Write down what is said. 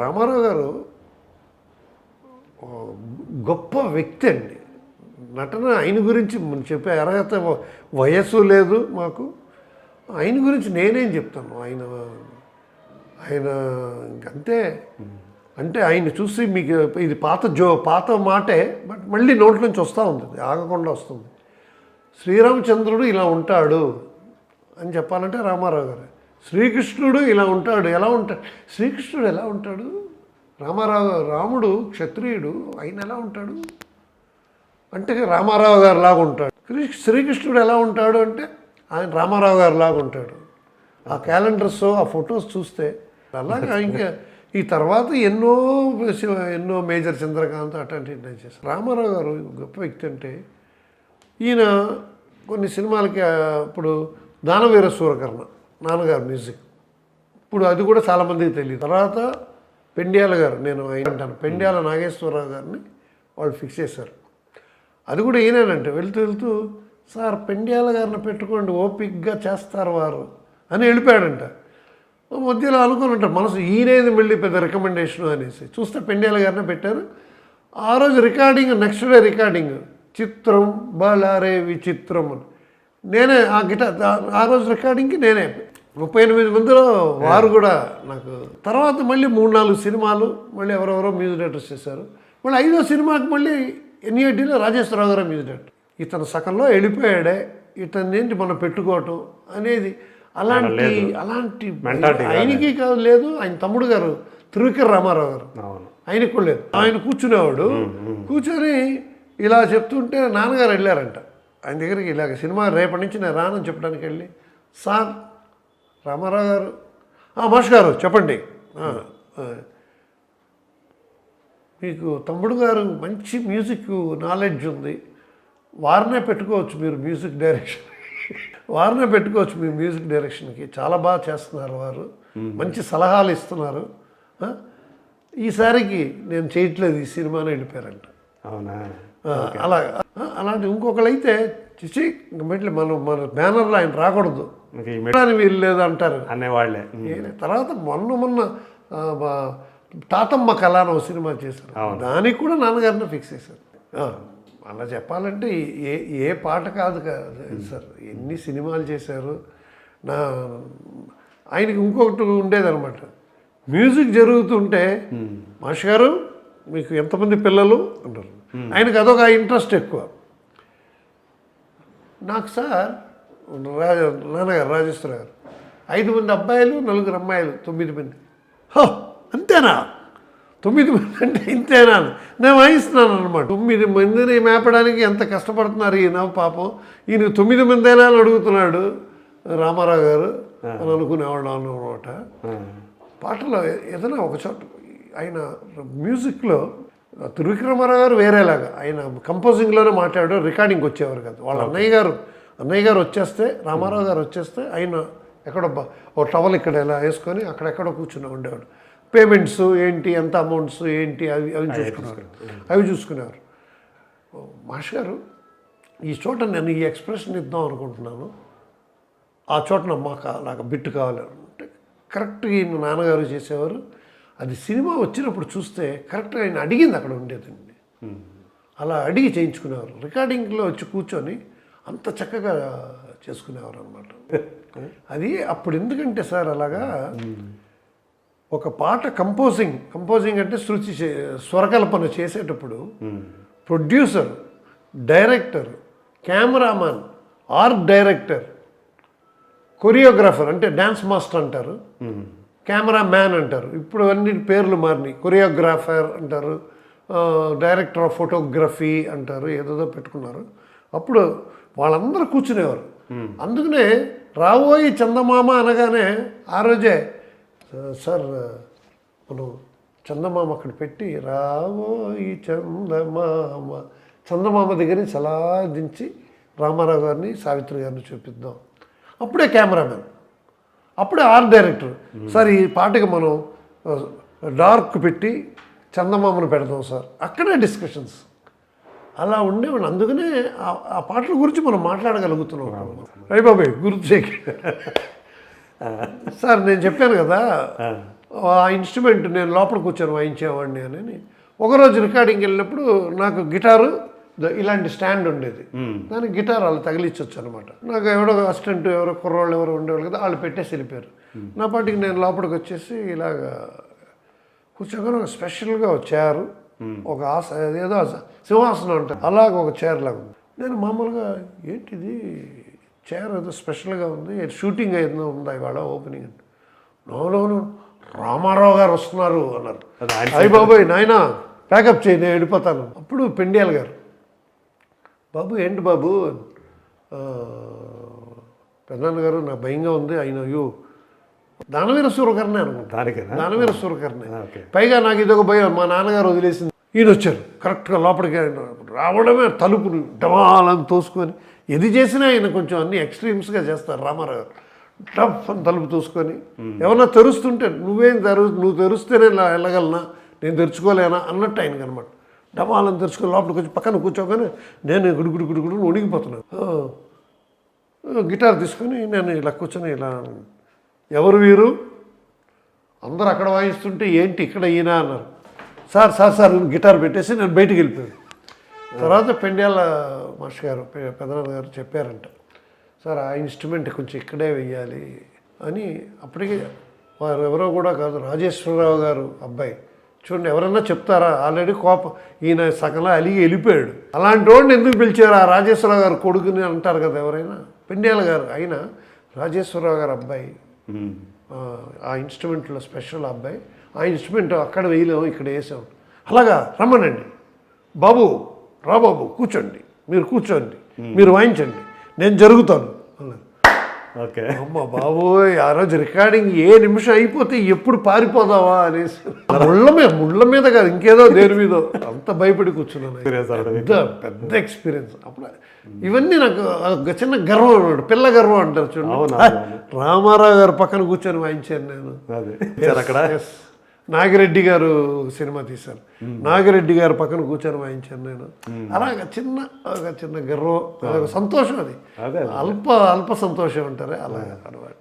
రామారావు గారు గొప్ప వ్యక్తి అండి. నటన ఆయన గురించి చెప్పే అర్హత వ- వయస్సు లేదు మాకు. ఆయన గురించి నేనేం చెప్తాను? ఆయన ఆయన అంతే అంటే ఆయన చూసి మీకు ఇది పాత జో పాత మాటే బట్ మళ్ళీ నోట్ల నుంచి వస్తూ ఉంది ఆగకుండా వస్తుంది. శ్రీరామచంద్రుడు ఇలా ఉంటాడు అని చెప్పాలంటే రామారావు గారు. శ్రీకృష్ణుడు ఇలా ఉంటాడు ఎలా ఉంటాడు? శ్రీకృష్ణుడు ఎలా ఉంటాడు? రామారావు రాముడు క్షత్రియుడు ఆయన ఎలా ఉంటాడు? అంటే రామారావు గారు లాగా ఉంటాడు శ్రీకృష్ణుడు ఎలా ఉంటాడు అంటే ఆయన రామారావు గారు లాగా ఉంటాడు. ఆ క్యాలెండర్స్ ఆ ఫొటోస్ చూస్తే అలాగే ఇంకా ఈ తర్వాత ఎన్నో ఎన్నో మేజర్ చంద్రకాంత్ అట్లాంటి నేను చేశాను రామారావు గారు గొప్ప వ్యక్తి అంటే ఈయన కొన్ని సినిమాలకి ఇప్పుడు దానవీర సూరకర్ణ నాన్నగారు మ్యూజిక్ ఇప్పుడు అది కూడా చాలామందికి తెలియదు. తర్వాత పెండ్యాల గారు నేను అంటాను. పెండ్యాల నాగేశ్వరరావు గారిని వాళ్ళు ఫిక్స్ చేశారు. అది కూడా ఈయనేనంటే వెళ్తూ వెళ్తూ సార్ పెండ్యాల గారిని పెట్టుకోండి ఓపిక్గా చేస్తారు వారు అని వెళ్ళిపోయాడంట. మధ్యలో అనుకుని ఉంటారు మనసు ఈయనేది మళ్ళీ పెద్ద రికమెండేషన్ అనేసి. చూస్తే పెండ్యాల గారిని పెట్టారు. ఆ రోజు రికార్డింగ్ నెక్స్ట్ డే రికార్డింగ్. చిత్రం బళారే విచిత్రం అని. నేనే ఆ గిటార్ ఆ రోజు రికార్డింగ్కి నేనే. ముప్పై ఎనిమిది మందిలో వారు కూడా నాకు తర్వాత మళ్ళీ మూడు నాలుగు సినిమాలు మళ్ళీ ఎవరెవరో మ్యూజిక్ డైరెక్టర్స్ చేశారు. మళ్ళీ ఐదో సినిమాకి మళ్ళీ ఎన్ఈటీలో రాజేశ్వరరావు గారు మ్యూజిక్ డైరెక్టర్. ఇతను సకంలో వెళ్ళిపోయాడే ఇతన్ని ఏంటి మనం పెట్టుకోవటం అనేది అలాంటి అలాంటి. ఆయనకి కాదు లేదు. ఆయన తమ్ముడు గారు త్రివిక్ర రామారావు గారు. ఆయనకు కూడా లేదు. ఆయన కూర్చునేవాడు. కూర్చొని ఇలా చెప్తుంటే నాన్నగారు వెళ్ళారంట. ఆయన దగ్గరికి ఇలాగ సినిమా రేపటి నుంచి నేను రానని చెప్పడానికి వెళ్ళి సార్ రామారావు గారు. "ఆ, మాష్ గారు చెప్పండి. "ఆ, ఆ, మీకు తమ్ముడు గారు మంచి మ్యూజిక్ నాలెడ్జ్ ఉంది. వారినే పెట్టుకోవచ్చు మీరు మ్యూజిక్ డైరెక్షన్. వారినే పెట్టుకోవచ్చు మీ మ్యూజిక్ డైరెక్షన్కి. చాలా బాగా చేస్తున్నారు వారు. మంచి సలహాలు ఇస్తున్నారు? ఈసారికి నేను చేయట్లేదు ఈ సినిమాని వెళ్ళిపోయారంట. అవునా? అలా అలాంటి ఇంకొకళ్ళు అయితే చిచి ఇంక మెట్లు మనం మన బ్యానర్లో ఆయన రాకూడదు. వీలు లేదు అంటారు. అనేవాళ్ళే. ఏ- తర్వాత మొన్న మొన్న తాతమ్మ కళ అని ఒక సినిమా చేశారు. దానికి కూడా నాన్నగారిని ఫిక్స్ చేశారు. అలా చెప్పాలంటే ఏ ఏ పాట కాదు కాదు సార్. ఎన్ని సినిమాలు చేశారు. నా ఆయనకి ఇంకొకటి ఉండేదన్నమాట. మ్యూజిక్ జరుగుతుంటే మాష్ గారు మీకు ఎంతమంది పిల్లలు అంటారు. ఆయనకు అదొక ఇంట్రెస్ట్ ఎక్కువ. నాకు సార్ రాజ నాన్నగారు రాజేశ్వర గారు ఐదు మంది అబ్బాయిలు నలుగురు అమ్మాయిలు తొమ్మిది మంది. హో అంతేనా? తొమ్మిది మంది అంటే ఇంతేనా. నేను వాయిస్తున్నాను అనమాట తొమ్మిది మందిని మేపడానికి ఎంత కష్టపడుతున్నారు ఈయన పాపం. ఈయన తొమ్మిది మందేనా అని అడుగుతున్నాడు రామారావు గారు అని అనుకునేవాడు అనమాట పాటలో ఏదైనా ఒక చోట ఆయన మ్యూజిక్లో త్రివిక్రమారావు గారు వేరేలాగా. ఆయన కంపోజింగ్లోనే మాట్లాడాడు రికార్డింగ్కి వచ్చేవారు కదా. వాళ్ళ అన్నయ్య గారు అన్నయ్య గారు వచ్చేస్తే రామారావు గారు వచ్చేస్తే ఆయన ఎక్కడో ఓ టవల్ ఇక్కడ ఇలా వేసుకొని అక్కడెక్కడో కూర్చుని ఉండేవాడు. పేమెంట్స్ ఏంటి ఎంత అమౌంట్స్ ఏంటి అవి అవి చూసుకునేవారు. అవి చూసుకునేవారు. మాష్ గారు ఈ చోట నేను ఈ ఎక్స్ప్రెషన్ ఇద్దాం అనుకుంటున్నాను. ఆ చోట మాకు అలాగ బిట్టు కావాలి అంటే కరెక్ట్గా ఈయన నాన్నగారు చేసేవారు. అది సినిమా వచ్చినప్పుడు చూస్తే కరెక్ట్గా ఆయన అడిగింది అక్కడ ఉండేదండి. అలా అడిగి చేయించుకునేవారు. రికార్డింగ్లో వచ్చి కూర్చొని అంత చక్కగా చేసుకునేవారు అనమాట అది అప్పుడు ఎందుకంటే సార్ అలాగా ఒక పాట కంపోజింగ్ కంపోజింగ్ అంటే శృతి స్వరకల్పన చేసేటప్పుడు producer director cameraman art director choreographer అంటే డ్యాన్స్ మాస్టర్ అంటారు. కెమెరా మ్యాన్ అంటారు. ఇప్పుడు అన్ని పేర్లు మారినాయి. కొరియోగ్రాఫర్ అంటారు. డైరెక్టర్ ఆఫ్ ఫోటోగ్రఫీ అంటారు. ఏదేదో పెట్టుకున్నారు. అప్పుడు వాళ్ళందరూ కూర్చునేవారు. అందుకనే రాబోయి చందమామ అనగానే ఆ రోజే సార్ మనం చందమామ అక్కడ పెట్టి రాబోయి చందమామ. చందమామ దగ్గర నుంచి అలా దించి రామారావు గారిని సావిత్రి గారిని చూపిద్దాం. అప్పుడే కెమెరామెన్ అప్పుడే ఆర్ట్ డైరెక్టర్. సార్ ఈ పాటకి మనం డార్క్ పెట్టి చందమామను పెడదాం సార్. అక్కడే డిస్కషన్స్. అలా ఉండేవాళ్ళు. అందుకనే ఆ- పాటల గురించి మనం మాట్లాడగలుగుతున్నాం. అయ్య బాబాయ్ గుర్తు చేయక సార్ నేను చెప్పాను కదా ఆ. ఇన్స్ట్రుమెంట్ నేను లోపల కూర్చొని వాయించేవాడిని అని. ఒకరోజు రికార్డింగ్ వెళ్ళినప్పుడు నాకు గిటారు ఇలాంటి స్టాండ్ ఉండేది. దానికి గిటార్ వాళ్ళు తగిలించవచ్చు అనమాట నాకు ఎవడో అసిస్టెంట్ ఎవరో కుర్రోళ్ళు ఎవరో ఉండేవాళ్ళు కదా వాళ్ళు పెట్టేసి వెళ్ళిపోయారు. నా పాటికి నేను లోపలికి వచ్చేసి ఇలాగా కూర్చోగానే ఒక స్పెషల్గా ఒక చైర్ ఒక ఆస ఏదో సింహాసనం అంటారు అలాగ ఒక చైర్ లాగా ఉంది. నేను మామూలుగా ఏంటిది చైర్ ఏదో స్పెషల్గా ఉంది షూటింగ్ ఏదో ఉందా ఇవాళ ఓపెనింగ్ అంటే నో నో నో రామారావు గారు వస్తున్నారు అన్నారు. అయ్యి బాబాయ్ నాయన ప్యాకప్ చేయి నేను వెళ్ళిపోతాను. అప్పుడు పెండియాల్ గారు బాబు ఏంటి బాబు? ఆ, పెద్దనాన్న గారు నాకు భయంగా ఉంది అయిన యూ. దానవీర సూరకర్ణే అనుకుంటా. దానికేనా? దానవీర సూరకర్ణే పైగా నాకు ఇదొక భయం మా నాన్నగారు వదిలేసింది. ఈయన వచ్చారు కరెక్ట్గా లోపలికి ఆయన రావడమే తలుపుని డమాలని తోసుకొని ఏది చేసినా ఆయన కొంచెం అన్ని ఎక్స్ట్రీమ్స్గా చేస్తారు రామారావు గారు. టఫ్ అని తలుపు తోసుకొని ఎవరన్నా తెరుస్తుంటే నువ్వేం తెరు నువ్వు తెరిస్తేనే వెళ్ళగలనా నేను తెరుచుకోలేనా? అన్నట్టు ఆయనకి అనమాట డమాలని తెరుచుకొని లోపలికి వచ్చి పక్కన కూర్చోగానే నేను గుడుగుడు గుడుగుడు ఉణిగిపోతున్నాను గిటార్ తీసుకొని నేను ఇలా కూర్చొని ఇలా ఎవరు వీరు? అందరూ అక్కడ వాయిస్తుంటే ఏంటి ఇక్కడ ఈయన అన్నారు. సార్ సార్ సార్ గిటార్ పెట్టేసి నేను బయటికి వెళ్ళిపోయాను. తర్వాత పెండ్యాల మాస్టర్ గారు పె- పెదనాన్న గారు చెప్పారంట. సార్ ఆ ఇన్స్ట్రుమెంట్ కొంచెం ఇక్కడే వెయ్యాలి అని. అప్పటికే వారు ఎవరో కూడా కాదు రాజేశ్వరరావు గారు అబ్బాయి. చూడండి ఎవరన్నా చెప్తారా? ఆల్రెడీ కోపం ఈయన సగంలా అలిగి వెళ్ళిపోయాడు. అలాంటి వాడిని ఎందుకు పిలిచారు? ఆ రాజేశ్వరరావు గారు కొడుకుని అంటారు కదా ఎవరైనా? పెండ్యాల గారు అయినా రాజేశ్వరరావు గారు అబ్బాయి. ఆ, ఇన్స్ట్రుమెంట్లో స్పెషల్ అబ్బాయి. ఆ ఇన్స్ట్రుమెంట్ అక్కడ వేయలేము ఇక్కడ వేసాం అలాగా రమ్మనండి. బాబు రా బాబు కూర్చోండి. మీరు కూర్చోండి. మీరు వాయించండి. నేను జరుగుతాను అన్నారు ఓకే. అమ్మ బాబోయ్ ఆ రోజు రికార్డింగ్ ఏ నిమిషం అయిపోతే ఎప్పుడు పారిపోదావా అనేసి. ముళ్ళ మీద ముళ్ళ మీద కాదు ఇంకేదో దేని మీద. అంత భయపడి కూర్చున్నాను. పెద్ద పెద్ద ఎక్స్పీరియన్స్ అప్పుడు ఇవన్నీ నాకు ఒక చిన్న గర్వం అన్నాడు పిల్ల గర్వం అంటారు చూడండి. రామారావు గారు పక్కన కూర్చొని వాయించాను నేను. అక్కడ. నాగిరెడ్డి గారు సినిమా తీశారు. నాగిరెడ్డి గారు పక్కన కూర్చొని వాయించాను నేను. అలాగ చిన్న ఒక చిన్న గర్వం సంతోషం అది. అదే అల్ప అల్ప సంతోషం అంటారే అలాగే అనమాట.